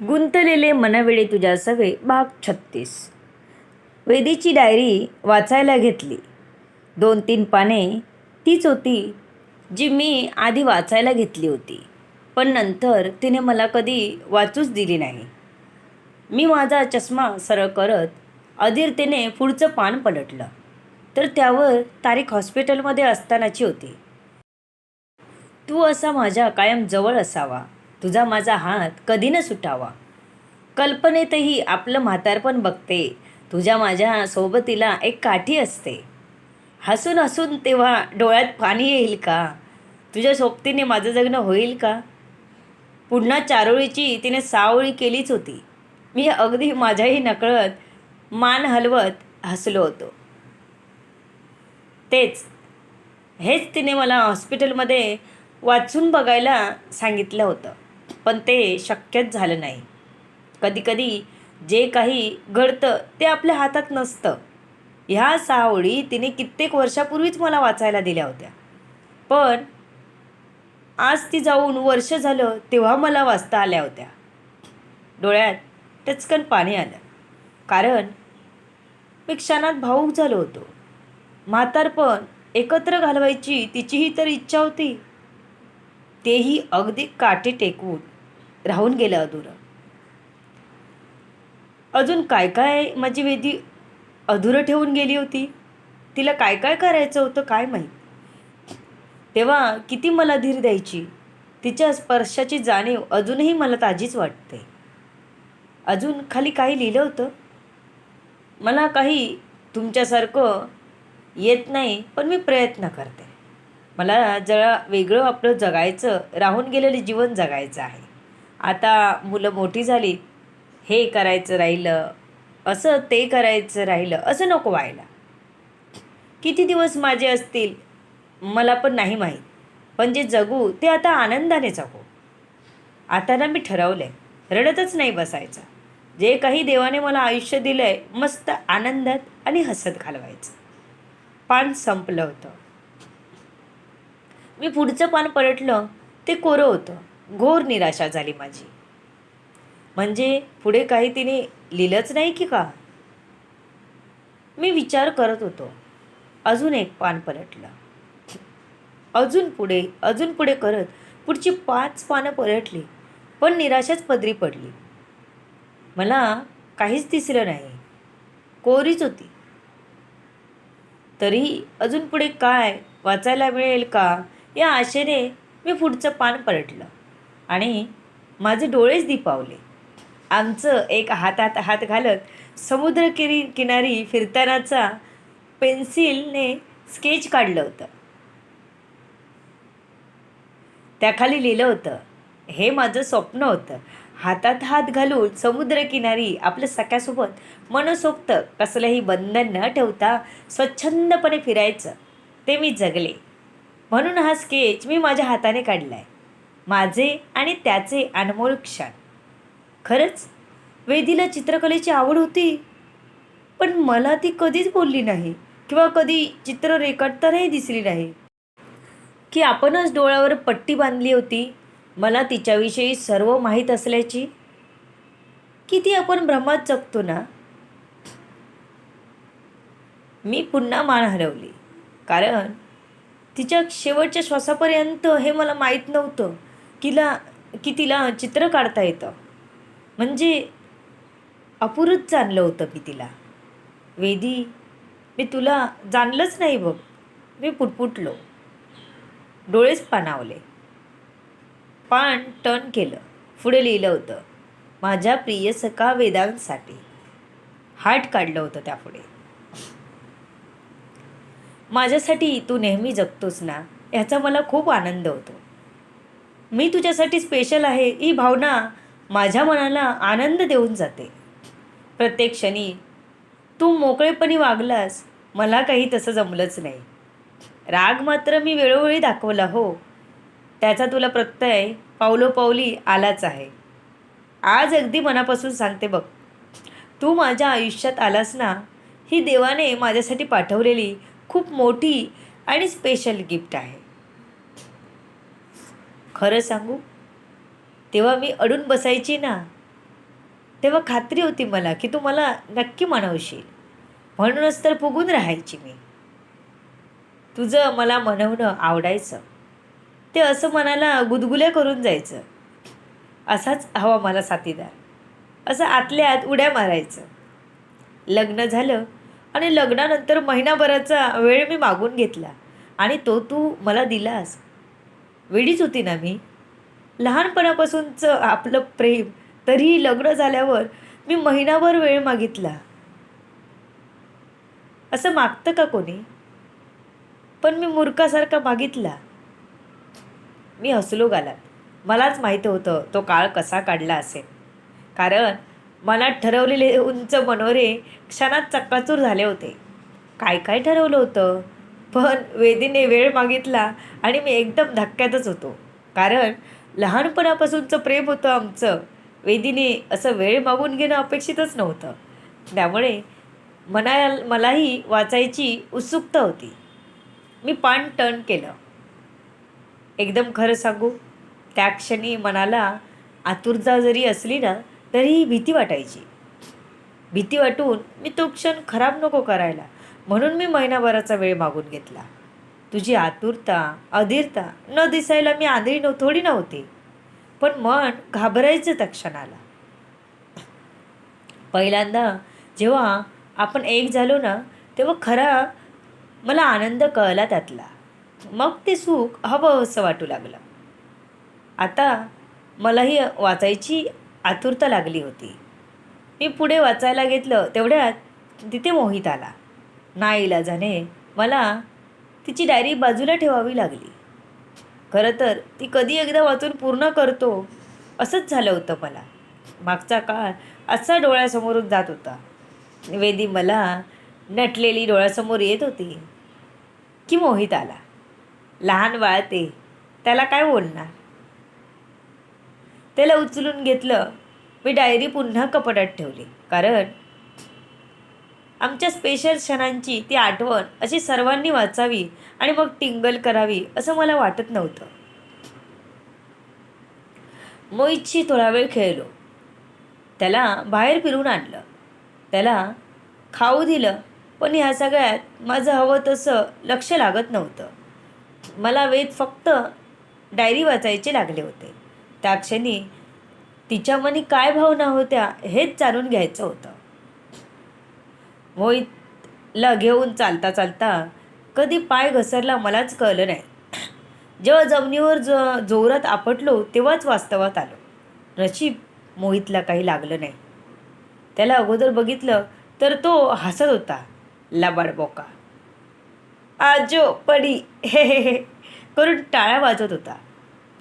गुंतलेले मनवेळे तुझ्या सवे भाग छत्तीस. वेदीची डायरी वाचायला घेतली. दोन तीन पाने तीच होती जी मी आधी वाचायला घेतली होती. पण नंतर तिने मला कधी वाचूच दिली नाही. मी माझा चष्मा सरळ करत अधीरतेने पुढचं पान पलटलं. तर त्यावर तारीख हॉस्पिटलमध्ये असतानाची होती. तू असा माझ्या कायम जवळ असावा. तुझा माझा हात कधी न सुटावा. कल्पनेतही आपलं म्हातारपण बघते. तुझ्या माझ्या सोबतीला एक काठी असते. हसून हसून तेव्हा डोळ्यात पाणी येईल का? तुझ्या सोबतीने माझं जगणं होईल का? पुन्हा चारोळीची तिने सावळी केलीच होती. मी अगदी माझ्याही नकळत मान हलवत हसलो होतो. तेच हेच तिने मला हॉस्पिटलमध्ये वाचून बघायला सांगितलं होतं. पण ते शक्यच झालं नाही. कधीकधी जे काही घडतं ते आपल्या हातात नसतं. ह्या सहा ओळी तिने कित्येक वर्षापूर्वीच मला वाचायला दिल्या होत्या. पण आज ती जाऊन वर्ष झालं तेव्हा मला वाचता आल्या होत्या. डोळ्यात टचकन पाणी आलं. कारण मी क्षणात भाऊक झालो होतो. म्हातारपण एकत्र घालवायची तिचीही तर इच्छा होती. तेही अगदी काठी टेकवून राहून गेलं अधुरं. अजून काय काय माझी वेदी अधुरं ठेवून गेली होती? तिला काय काय करायचं होतं काय माहीत? तेव्हा किती मला धीर द्यायची? तिच्या स्पर्शाची जाणीव अजूनही मला ताजीच वाटते. अजून खाली काही लिहिलं होतं? मला काही तुमच्यासारखं येत नाही पण मी प्रयत्न करते. मला जरा वेगळं आपलं जगायचं राहून गेलेलं जीवन जगायचं आहे. आता मुलं मोठी झाली हे करायचं राहिलं असं ते करायचं राहिलं असं नको व्हायला. किती दिवस माझे असतील मला पण नाही माहीत. पण जे जगू ते आता आनंदाने जगू. आता ना मी ठरवलं आहे रडतच नाही बसायचं. जे काही देवाने मला आयुष्य दिलं आहे मस्त आनंदात आणि हसत घालवायचं. पान संपलं होतं. मी पुढचं पान पलटलं ते कोरं होतं. घोर निराशा झाली माझी. म्हणजे पुढे काही तिने लिहिलंच नाही की का? मी विचार करत होतो. अजून एक पान पलटलं. अजून पुढे अजून पुढे करत पुढची पाच पानं पलटली पण निराशाच पदरी पडली. मला काहीच दिसलं नाही. कोरीच होती. तरीही अजून पुढे काय वाचायला मिळेल का? या आशेने मी पुढचं पान पलटलं. आणि माझे डोळेच दिपावले. आमचं एक हातात हात घालत समुद्र किरी किनारी फिरतानाचा पेन्सिलने स्केच काढलं होतं. त्याखाली लिहिलं होतं हे माझं स्वप्न होतं. हातात हात घालून समुद्रकिनारी आपल्या सख्यासोबत मनसोक्त कसलंही बंधन न ठेवता स्वच्छंदपणे फिरायचं. ते मी जगले. म्हणून हा स्केच मी माझ्या हाताने काढला आहे माझे आणि त्याचे अनमोल क्षण. खरंच वेदीला चित्रकलेची आवड होती. पण मला ती कधीच बोलली नाही किंवा कधी चित्र रेखाटतानाही दिसली नाही. की आपणच डोळ्यावर पट्टी बांधली होती मला तिच्याविषयी सर्व माहीत असल्याची. किती आपण भ्रमात जगतो ना? मी पुन्हा मान हरवली. कारण तिच्या शेवटच्या श्वासापर्यंत हे मला माहीत नव्हतं. किला की तिला चित्र काढता येतं. म्हणजे अपुरच जाणलं होतं मी तिला. वेदी मी तुला जाणलंच नाही बघ. मी पुटपुटलो. डोळेच पाणावले. पान टर्न केलं. पुढे लिहिलं होतं माझ्या प्रिय सखा वेदांसाठी. हार्ट काढलं होतं त्यापुढे. माझ्यासाठी तू नेहमी जगतोस ना ह्याचा मला खूप आनंद होतो. मी तुझ्यासाठी स्पेशल आहे. ही भावना माझ्या मनाला आनंद देऊन जाते. प्रत्येक क्षणी तू मोकळेपणी वागलास मला काही तसं जमलंच नाही. राग मात्र मी वेळोवेळी दाखवला हो. त्याचा तुला प्रत्यय पावलोपावली आलाच आहे. आज अगदी मनापासून सांगते बघ. तू माझ्या आयुष्यात आलास ना ही देवाने माझ्यासाठी पाठवलेली खूप मोठी आणि स्पेशल गिफ्ट आहे. खरं सांगू? तेव्हा मी अडून बसायची ना तेव्हा खात्री होती मला की तू मला नक्की म्हणवशील म्हणूनच तर फुगून राहायची मी. तुझं मला मनवणं आवडायचं. ते असं मनाला गुदगुल्या करून जायचं. असाच हवा मला साथीदार. असं आतल्या आत उड्या मारायचं. लग्न झालं आणि लग्नानंतर महिनाभराचा वेळ मी मागून घेतला आणि तो तू मला दिलास. वेडीच होती ना मी. लहानपणापासूनचं आपलं प्रेम तरीही लग्न झाल्यावर मी महिनाभर वेळ मागितला. असं मागतं का कोणी? पण मी मूर्खासारखा मागितला. मी हसलो गालात. मलाच माहीत होतं तो काळ कसा काढला असेल. कारण मनात ठरवलेले उंच मनोरे क्षणात चक्काचूर झाले होते. काय काय ठरवलं होतं? पण वेदीने वेळ मागितला आणि मी एकदम धक्क्यातच होतो. कारण लहानपणापासूनचं प्रेम होतं आमचं. वेदीने असं वेळ मागून घेणं अपेक्षितच नव्हतं. त्यामुळे मना मलाही वाचायची उत्सुकता होती. मी पान टर्न केलं. एकदम खरं सांगू त्या क्षणी मनाला आतुरता जरी असली ना तरीही भीती वाटायची. भीती वाटून मी तो क्षण खराब नको करायला. म्हणून मी महिनाभराचा वेळ मागून घेतला. तुझी आतुरता अधीरता न दिसायला मी आंधळी न थोडी नव्हती. पण मन घाबरायचं त्या क्षणाला. पहिल्यांदा जेव्हा आपण एक झालो ना तेव्हा खरा मला आनंद कळला त्यातला. मग ते सुख हवं असं वाटू लागलं. आता मलाही वाचायची आतुरता लागली होती. मी पुढे वाचायला घेतलं तेवढ्यात तिथे मोहित आला. नाईलाजाने मला तिची डायरी बाजूला ठेवावी लागली. खरं तर ती कधी एकदा वाचून पूर्ण करतो असंच झालं होतं मला. मागचा काळ असा डोळ्यासमोरून जात होता. निवेदी मला नटलेली डोळ्यासमोर येत होती. की मोहित आला. लहान वाळते त्याला काय बोलणार? त्याला उचलून घेतलं. मी डायरी पुन्हा कपाटात ठेवली. कारण आमच्या स्पेशल क्षणांची ती आठवण अशी सर्वांनी वाचावी आणि मग टिंगल करावी असं मला वाटत नव्हतं. मोहितशी थोडा वेळ खेळलो. त्याला बाहेर फिरून आणलं. त्याला खाऊ दिलं पण ह्या सगळ्यात माझं हवं तसं लक्ष लागत नव्हतं. मला वेद फक्त डायरी वाचायचे लागले होते. त्या क्षणी तिच्या मनी काय भावना होत्या हेच जाणून घ्यायचं होतं. हो, मोहितला घेऊन चालता चालता कधी पाय घसरला मलाच कळलं नाही. जेव्हा जमिनीवर ज जोरात आपटलो तेव्हाच वास्तवात आलो. नशीब मोहितला काही लागलं नाही. त्याला अगोदर बघितलं तर तो हसत होता लबाड बोका. आजो पडी हे हे हे करून टाळ्या वाजत होता.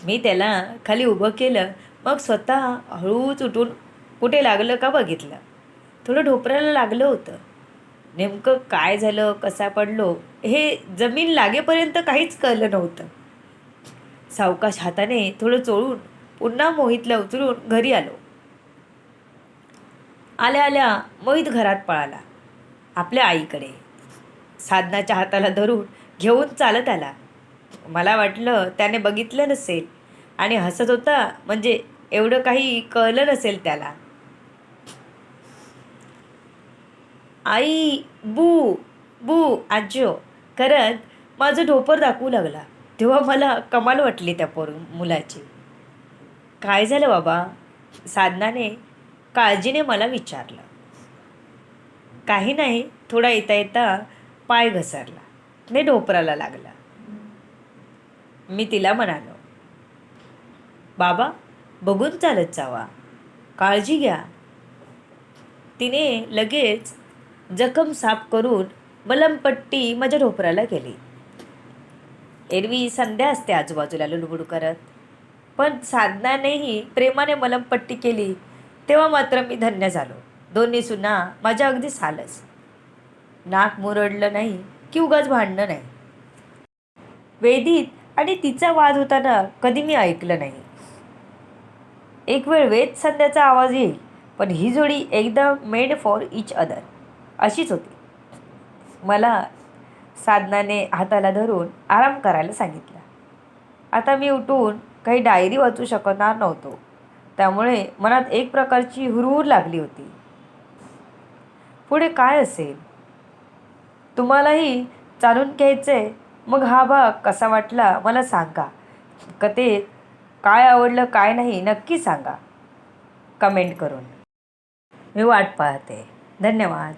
मी त्याला खाली उभं केलं मग स्वतः हळूच उठून कुठे लागलं का बघितलं. थोडं ढोपरायला लागलं होतं. नेमकं काय झालं कसा पडलो हे जमीन लागेपर्यंत काहीच कळलं नव्हतं. सावकाश हाताने थोडं चोळून पुन्हा मोहितला उचलून घरी आलो. आल्या आल्या मोहित घरात पळाला आपल्या आईकडे. साधनाच्या हाताला धरून घेऊन चालत आला. मला वाटलं त्याने बघितलं नसेल आणि हसत होता म्हणजे एवढं काही कळलं नसेल त्याला. आई बू बू आजो करत माझं ढोपर दाखवू लागला. तेव्हा मला कमाल वाटली त्या पोर मुलाची. काय झालं बाबा? साधनाने काळजीने मला विचारलं. काही नाही थोडा येता येता पाय घसरला ने ढोपराला लागला. मी तिला म्हणालो बाबा बघून चालत जावा. काळजी घ्या. तिने लगेच जखम साफ करून मलमपट्टी माझ्या ढोपराला केली. एरवी संध्या असते आजूबाजूला लुडबुड करत. पण साधनानेही प्रेमाने मलमपट्टी केली तेव्हा मात्र मी धन्य झालो. दोन्ही सुना माझ्या अगदी सालच नाक मुरडलं नाही की उगाच भांडणं नाही. वेदीत आणि तिचा वाद होताना कधी मी ऐकलं नाही. एक वेळ वेद संध्याचा आवाज येईल पण ही जोडी एकदम मेड फॉर इच अदर अशीच होती. मला साधनाने हाताला धरून आराम करायला सांगितला. आता मी उठून काही डायरी वाचू शकणार नव्हतो. त्यामुळे मनात एक प्रकारची हुरहुर लागली होती. पुढे काय असेल? तुम्हालाही चालून घ्यायचं आहे मग हा भाग कसा वाटला मला सांगा. कथेत काय आवडलं काय नाही नक्की सांगा. कमेंट करून. मी वाट पाहते. धन्यवाद.